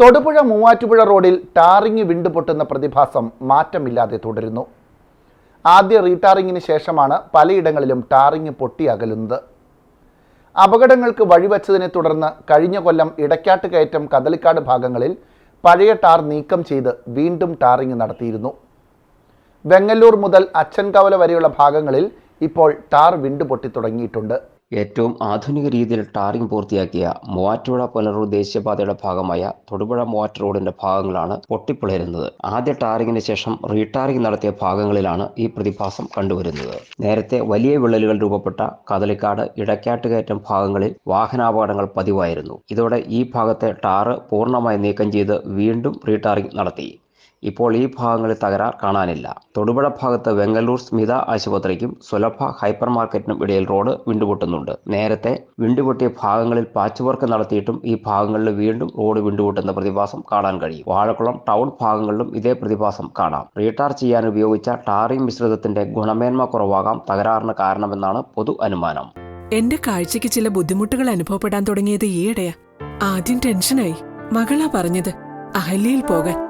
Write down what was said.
തൊടുപുഴ മൂവാറ്റുപുഴ റോഡിൽ ടാറിങ് വിണ്ടുപൊട്ടുന്ന പ്രതിഭാസം മാറ്റമില്ലാതെ തുടരുന്നു. ആദ്യ റീടാറിങ്ങിന് ശേഷമാണ് പലയിടങ്ങളിലും ടാറിങ് പൊട്ടി അകലുന്നത് അപകടങ്ങൾക്ക് വഴിവെച്ചതിനെ തുടർന്ന് കഴിഞ്ഞ കൊല്ലം ഇടയ്ക്കാട്ട് കയറ്റം കദളിക്കാട് ഭാഗങ്ങളിൽ പഴയ ടാർ നീക്കം ചെയ്ത് വീണ്ടും ടാറിങ് നടത്തിയിരുന്നു. വെങ്ങല്ലൂർ മുതൽ അച്ഛൻകവല വരെയുള്ള ഭാഗങ്ങളിൽ ഇപ്പോൾ ടാർ വിണ്ടുപൊട്ടി തുടങ്ങിയിട്ടുണ്ട് ഏറ്റവും ആധുനിക രീതിയിൽ ടാറിംഗ് പൂർത്തിയാക്കിയ മൂവാറ്റുപുഴ പുനലൂർ ദേശീയപാതയുടെ ഭാഗമായ തൊടുപുഴ മൂവാറ്റു റോഡിന്റെ ഭാഗങ്ങളാണ് പൊട്ടിപ്പിളരുന്നത്. ആദ്യ ടാറിങ്ങിന് ശേഷം റീടാറിംഗ് നടത്തിയ ഭാഗങ്ങളിലാണ് ഈ പ്രതിഭാസം കണ്ടുവരുന്നത്. നേരത്തെ വലിയ വിള്ളലുകൾ രൂപപ്പെട്ട കദളിക്കാട് ഇടക്കാട്ടുകയറ്റം ഭാഗങ്ങളിൽ വാഹനാപകടങ്ങൾ പതിവായിരുന്നു. ഇതോടെ ഈ ഭാഗത്തെ ടാറ് പൂർണമായി നീക്കം ചെയ്ത് വീണ്ടും റീടാറിംഗ് നടത്തി. ഇപ്പോൾ ഈ ഭാഗങ്ങളിൽ തകരാർ കാണാനില്ല. തൊടുപുഴ ഭാഗത്ത് വെങ്ങല്ലൂർ സ്മിത ആശുപത്രിക്കും സുലഭ ഹൈപ്പർ മാർക്കറ്റിനും ഇടയിൽ റോഡ് വിണ്ടുപൊട്ടുന്നുണ്ട്. നേരത്തെ വിണ്ടുപൊട്ടിയ ഭാഗങ്ങളിൽ പാച്ച് വർക്ക് നടത്തിയിട്ടും ഈ ഭാഗങ്ങളിൽ വീണ്ടും റോഡ് വിണ്ടുപൊട്ടുന്ന പ്രതിഭാസം കാണാൻ കഴിയും. വാഴക്കുളം ടൗൺ ഭാഗങ്ങളിലും ഇതേ പ്രതിഭാസം കാണാം. റീടാർ ചെയ്യാൻ ഉപയോഗിച്ച ടാറിംഗ് മിശ്രിതത്തിന്റെ ഗുണമേന്മ കുറവാകാം തകരാറിന് കാരണമെന്നാണ് പൊതു അനുമാനം. എന്റെ കാഴ്ചയ്ക്ക് ചില ബുദ്ധിമുട്ടുകൾ അനുഭവപ്പെടാൻ തുടങ്ങിയത് ഈയിടെയാ. ആദ്യം ടെൻഷനായി. മകളാ പറഞ്ഞത് അഹല്യയിൽ പോകാൻ.